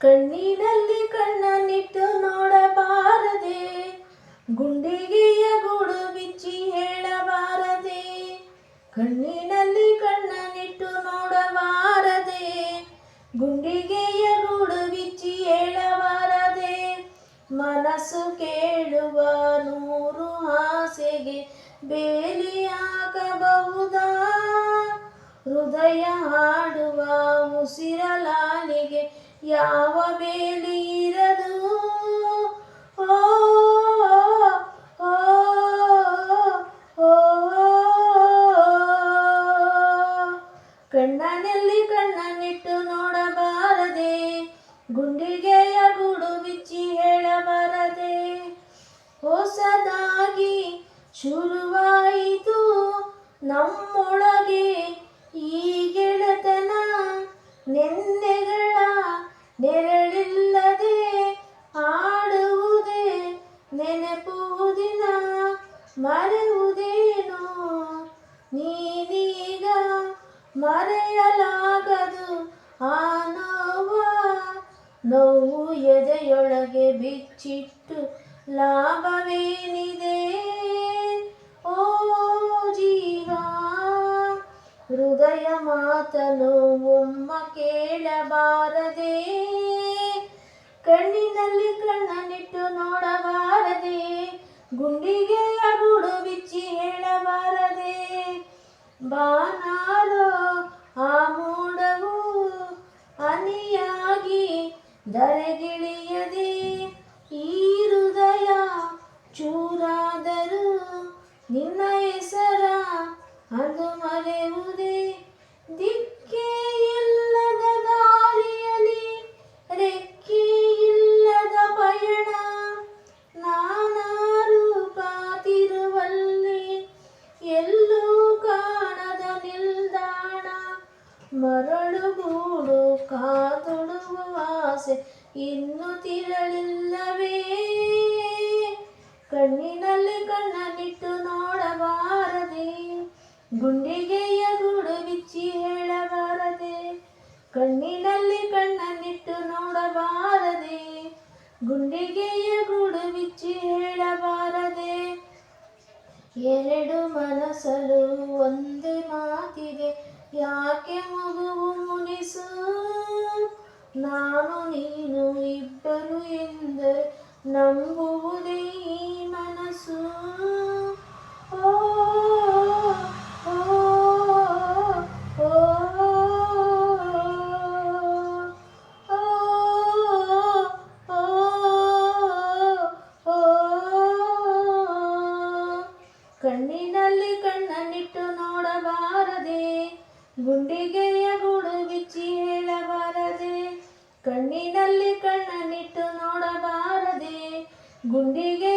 ಕಣ್ಣಿನಲ್ಲಿ ಕಣ್ಣನ್ನಿಟ್ಟು ನೋಡಬಾರದೆ, ಗುಂಡಿಗೆಯ ಗೂಡು ಬಿಚ್ಚಿ ಹೇಳಬಾರದೆ ಕಣ್ಣಿನಲ್ಲಿ ಕಣ್ಣನ್ನಿಟ್ಟು ನೋಡಬಾರದೆ, ಗುಂಡಿಗೆಯ ಗೂಡು ಬಿಚ್ಚಿ ಹೇಳಬಾರದೆ, ಮನಸ್ಸು ಕೇಳುವ ನೂರು ಆಸೆಗೆ ಬೇಲಿ ಹಾಕಬಹುದಾ? ಹೃದಯ ಹಾಡುವ ಉಸಿರಲಾಲಿಗೆ ಯಾವ ಬೇಲಿರದು ಕಣ್ಣನಲ್ಲಿ ಕಣ್ಣನ್ನಿಟ್ಟು ನೋಡಬಾರದೆ ಗುಂಡಿಗೆಯ ಗುಡು ಬಿಚ್ಚಿ ಹೇಳಬಾರದೆ. ಹೊಸದಾಗಿ ಶುರುವಾಯಿತು ನಮ್ಮೊಳಗೆ ಈ ಗೆಳೆತನ. ನೆನ್ನೆಗಳ ನೆರಳಿಲ್ಲದೆ ಆಡುವುದೇ ನೆನಪುವುದಿನ ಮರೆಯುವುದೇನು? ನೀನೀಗ ಮರೆಯಲಾಗದು ಆ ನೋವ ನೋವು ಎದೆಯೊಳಗೆ ಬಿಚ್ಚಿಟ್ಟು ಲಾಭವೇನಿದೆ? ಓ ಜೀವ, ಹೃದಯ ಮಾತನು ಒಮ್ಮ ಕೇಳಬಾರದೆ ಕಣ್ಣಿನಲ್ಲಿ ಕಣ್ಣನ್ನಿಟ್ಟು ನೋಡಬಾರದೆ ಗುಂಡಿಗೆಯ ಗೂಡು ಬಿಚ್ಚಿ ಹೇಳಬಾರದೆ. ಬಾನಾರೋ ಆ ಮೂಡವು ಅನಿಯಾಗಿ ಧರೆಗಿಳಿಯದೆ, ಈ ಹೃದಯ ಚೂರಾದರೂ ನಿನ್ನ ಹೆಸರ ಅದು ಮರೆಯುವುದೇ. ಕಾದುಡುವ ಆಸೆ ಇನ್ನು ತಿರಳಿಲ್ಲವೇ? ಕಣ್ಣಿನಲ್ಲಿ ಕಣ್ಣನಿಟ್ಟು ನೋಡಬಾರದೆ ಗುಂಡಿಗೆಯ ಗುಡು ಬಿಚ್ಚಿ ಹೇಳಬಾರದೆ, ಕಣ್ಣಿನಲ್ಲಿ ಕಣ್ಣನಿಟ್ಟು ನೋಡಬಾರದೆ ಗುಂಡಿಗೆಯ ಗುಡು ಬಿಚ್ಚಿ ಹೇಳಬಾರದೆ. ಎರಡು ಮನಸಲು ಒಂದೇ ಮಾತಿದೆ ಯಾಕೆ ಮಗುವು ಮುನಿಸು? ನಾನು ನೀನು ಇಬ್ಬರು ಎಂದರೆ ನಂಬುವುದೇ ಮನಸ್ಸು. ಕಣ್ಣಿನಲ್ಲಿ ಕಣ್ಣನ್ನಿಟ್ಟು ನೋಡಬಾರದೆ. ಗುಂಡಿಗೆಯ ಗೂಡು ಬಿಚ್ಚಿ ಹೇಳಬಾರದೆ ಕಣ್ಣಿನಲ್ಲಿ ಕಣ್ಣನಿಟ್ಟು ನೋಡಬಾರದೆ ಗುಂಡಿಗೆಯ